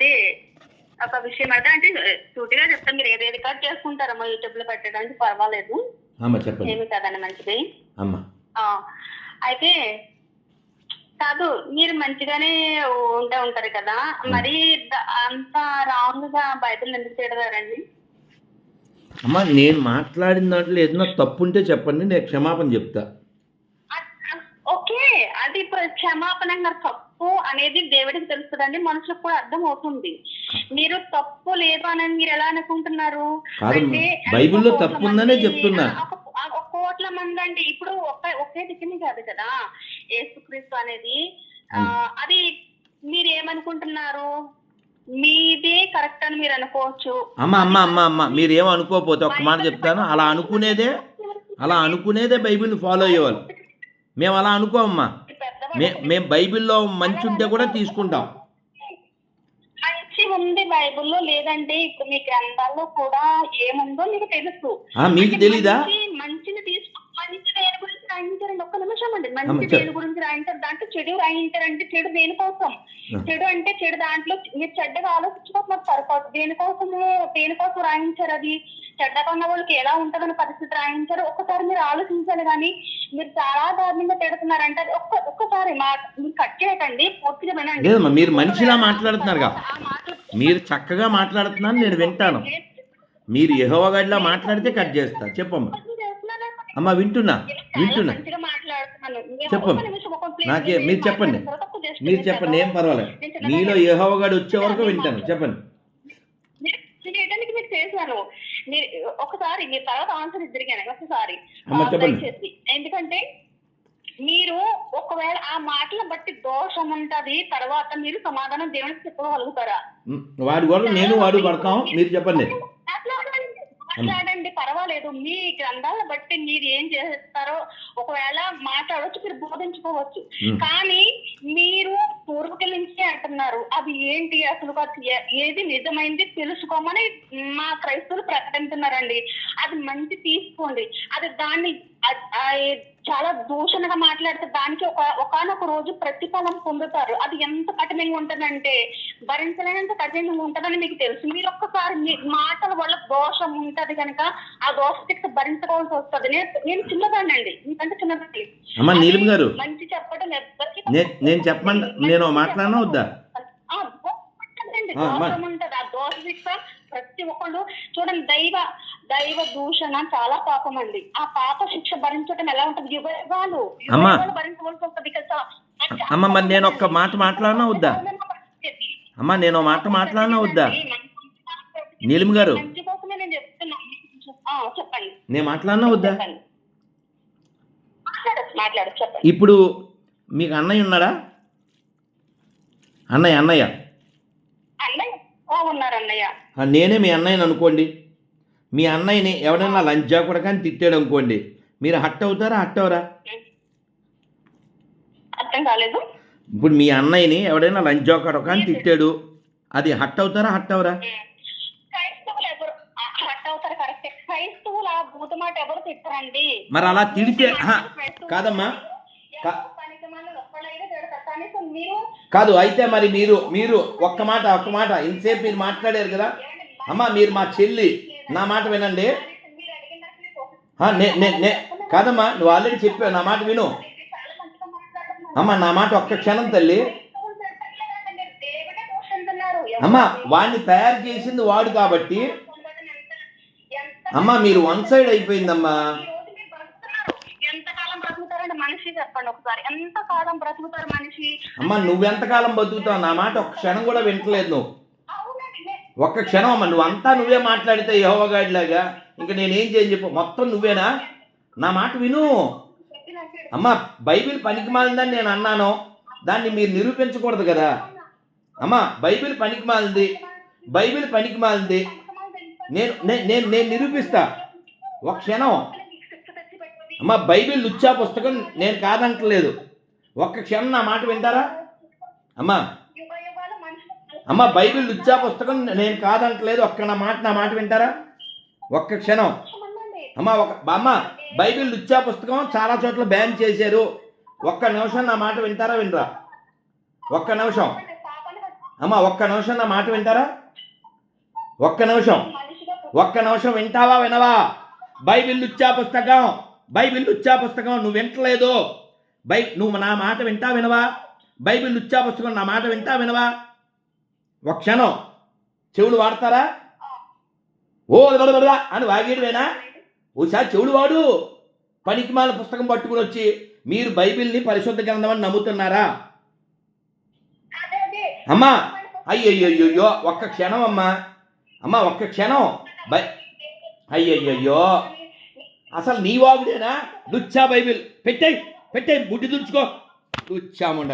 అదే ఒక విషయం. అయితే అంటే సూటిగా చెప్తాను మీరు ఏది రికార్డ్ చేసుకుంటారమ్మా యూట్యూబ్లో పెట్టడానికి పర్వాలేదు. ఏమి కదండి మంచిది. అయితే కాదు మీరు మంచిగానే ఉంటే ఉంటారు కదా. మరి అంత రాంగ్గా బైబిల్ ఎందుకు తిడతారండి? అమ్మ నేను మాట్లాడిన దాంట్లో ఏదైనా తప్పు ఉంటే చెప్పండి నేను క్షమాపణ చెప్తా. ఓకే అది ఇప్పుడు క్షమాపణ గారు తప్పు అనేది దేవుడికి తెలుస్తుందండి మనుషులకు కూడా అర్థం అవుతుంది. మీరు తప్పు లేదు అని మీరు ఎలా అనుకుంటున్నారు? అంటే బైబిల్లో తప్పు ఉందనే చెప్తున్నా. కోట్ల మంది అంటే ఇప్పుడు ఒక ఒకే దిక్కుని కాదు కదా. యేసుక్రీస్తు అనేది అది మీరు ఏమనుకుంటున్నారు? మీదే కరెక్ట్ అని మీరు అనుకోవచ్చు. అమ్మ అమ్మ అమ్మ అమ్మ మీరు ఏం అనుకోకపోతే ఒక్క మాట చెప్తాను. అలా అనుకునేదే అలా అనుకునేదే బైబిల్ ఫాలో అయ్యేవాళ్ళు. మేము అలా అనుకోమమ్మా మే మేము బైబిల్లో మంచి ఉంటే కూడా తీసుకుంటాం. మంచి ఉంది బైబిల్లో ఇప్పుడు మీ గ్రంథాల్లో కూడా ఏముందో మీకు తెలుసు. మీకు తెలీదా? మంచి- మంచిని తీసుకో మంచి దేని గురించి రాయించారండి ఒక్క నిమిషం అండి. అమ్మ, మంచి చెప్పు. దేని గురించి రాయించారు. దాంట్లో చెడు రాయించారంటే చెడు దేనికోసం. చెడు అంటే చెడు దాంట్లో మీరు చెడ్డగా దేనికోసము దేనికోసం రాయించారు అది? చెడ్డగా ఉన్న వాళ్ళకి ఎలా ఉంటుందని పరిస్థితి రాయించారు? ఒక్కసారి మీరు ఆలోచించాలి కానీ మీరు చాలా దారుణంగా తిడుతున్నారంటే అది ఒక్క ఒక్కసారి కట్ చేయకండి పూర్తిగా వినండి. లేదమ్మా మీరు మనిషిలా మాట్లాడుతున్నారుగా. మీరు చక్కగా మాట్లాడుతున్నాను నేను వింటాను. మీరు యహోవగడిలా మాట్లాడితే కట్ చేస్తా. చెప్పమ్మా. అమ్మ వింటున్నా వింటున్నా. మంచిగా మాట్లాడుతున్నాను. నేను చెప్పు. ఒక్క నిమిషం, ఒక్క ప్లీజ్ నాకే మీరు చెప్పండి. మీరు చెప్పండి ఏం. పర్వాలేదు. మీలో. యహోవగాడు వచ్చే వరకు వింటాను. చెప్పండి. చేశాను ఒకసారి మీరు తర్వాత ఆన్సర్ ఇద్దరికైనా ఒకసారి ఎందుకంటే మీరు ఒకవేళ ఆ మాటలను బట్టి దోషం ఉంటది తర్వాత మీరు సమాధానం దేవునికి చెప్పగలుగుతారా? వాడి కూడా నేను వాడు పడతాం మీరు చెప్పండి. మాట్లాడండి మాట్లాడండి పర్వాలేదు. మీ గ్రంథాలను బట్టి మీరు ఏం చేస్తారో ఒకవేళ మాట్లాడవచ్చు మీరు బోధించుకోవచ్చు. కానీ మీరు పూర్వకుల నుంచి అంటున్నారు. అది ఏంటి అసలు ఏది నిజమైంది తెలుసుకోమని మా క్రైస్తవులు ప్రకటిస్తున్నారండి. అది మంచి తీసుకోండి. అది దాన్ని చాలా దూషణగా మాట్లాడితే దానికి ఒక ఒకనొక రోజు ప్రతిఫలం పొందుతారు. అది ఎంత కఠినంగా ఉంటుందంటే భరించలేనంత కఠినంగా ఉంటుందని మీకు తెలుసు. మీరు ఒక్కసారి మీ మాటల వల్ల దోషం ఉంటది కనుక ఆ దోష శిక్ష భరించుకోవాల్సి వస్తుంది. నేను నేను చిన్నదాన్ని. అండి మీకంటే చిన్నదాన్ని మంచి నేను చెప్పండి నేను మాట్లాడినా వద్దా? ప్రతి ఒక్కళ్ళు చూడండి దైవ దైవ దూషణ చాలా పాపం అండి ఆ పాప శిక్ష భరించడం ఎలా ఉంటుంది? యుగాలు భరించవలసి ఉంటుంది కదా. అమ్మ, మరి నేను ఒక్క మాట మాట్లాడినా వద్దా? అమ్మ నేను మాట మాట్లాడినా వద్దా? నీలిమ గారు. నేను నేను మాట్లాడినా వద్దా? ఇప్పుడు మీకు అన్నయ్య ఉన్నాడా? అన్నయ్య అన్నయ్య. నేనే మీ అన్నయ్యని అనుకోండి. మీ అన్నయ్యని ఎవడైనా లంచా కూడా కానీ తిట్టాడు అనుకోండి. మీరు హట్ అవుతారా హట్ అవరా? అర్థం కాలేదు. ఇప్పుడు మీ అన్నయ్యని ఎవడైనా లంచా కూడా కానీ తిట్టాడు. అది హట్ అవుతారా హట్ అవరా? మరి అలా తిడితే కాదమ్మా. కాదు అయితే మరి మీరు మీరు ఒక్క మాట ఒక్క మాట ఇంతసేపు మీరు మాట్లాడారు కదా? అమ్మ మీరు మా చెల్లి నా మాట వినండి. నే నే నే కాదమ్మా నువ్వు ఆల్రెడీ చెప్పావు నా మాట విను. అమ్మ నా మాట ఒక్క క్షణం తల్లి. అమ్మ వాడిని తయారు చేసింది వాడు కాబట్టి. అమ్మ మీరు వన్ సైడ్ అయిపోయిందమ్మా ఈ రోజు మీరు బ్రతుకుతున్నారు. ఎంతకాలం మనిషి చెప్పండి ఒకసారి. ఎంత కాలం బ్రతుకుతారు మనిషి? అమ్మ నువ్వెంతకాలం బతుకుతావు? నా మాట ఒక్క క్షణం కూడా వింటలేదు నువ్వు. ఒక్క క్షణం అమ్మ నువ్వు అంతా నువ్వే మాట్లాడితే యహోవగాడిలాగా ఇంకా నేనేం చేయని చెప్పు. మొత్తం నువ్వేనా? నా మాట విను. అమ్మ బైబిల్ పనికి మాలిందని నేను అన్నాను. దాన్ని మీరు నిరూపించకూడదు కదా. అమ్మ బైబిల్ పనికి మాలింది. బైబిల్ పనికి మాలింది. నేను నేను నేను నిరూపిస్తా. ఒక క్షణం. అమ్మ బైబిల్ లుచ్చా పుస్తకం నేను కాదంటలేదు. ఒక్క క్షణం నా మాట వింటారా? అమ్మ అమ్మ బైబిల్ లుచ్చా పుస్తకం నేను కాదంటలేదు. ఒక్క నా మాట నా మాట వింటారా? ఒక్క క్షణం. అమ్మ ఒక అమ్మ బైబిల్ లుచ్చా పుస్తకం చాలా చోట్ల బ్యాన్ చేశారు. ఒక్క నిమిషం నా మాట వింటారా వినరా? ఒక్క నిమిషం. అమ్మా ఒక్క నిమిషం నా మాట వింటారా? ఒక్క నిమిషం. ఒక్క నిమిషం వింటావా వినవా? బైబిల్ లుచ్చా పుస్తకం బైబిల్ లుచ్చా పుస్తకం నువ్వు వింటలేదు. బై నువ్వు నా మాట వింటా వినవా? బైబిల్ లుచ్చా పుస్తకం నా మాట వింటా వినవా? ఒక క్షణం. చెవులు వాడతారా? ఓ దొడదొడదా అని వాగేడువేనా ఓసారి చెవులు వాడు. పనికిమాల పుస్తకం పట్టుకుని వచ్చి మీరు బైబిల్ని పరిశుద్ధ గ్రంథం అని నమ్ముతున్నారా? అమ్మా అయ్యయ్యో ఒక్క క్షణం అమ్మా. అమ్మా ఒక్క క్షణం. బై అయ్యయ్యో అసలు నీ వాగుడేనా? లుచ్చా బైబిల్. పెట్టేయ్ పెట్టాయి బుడ్డి తుడుచుకో లుచ్చాముండ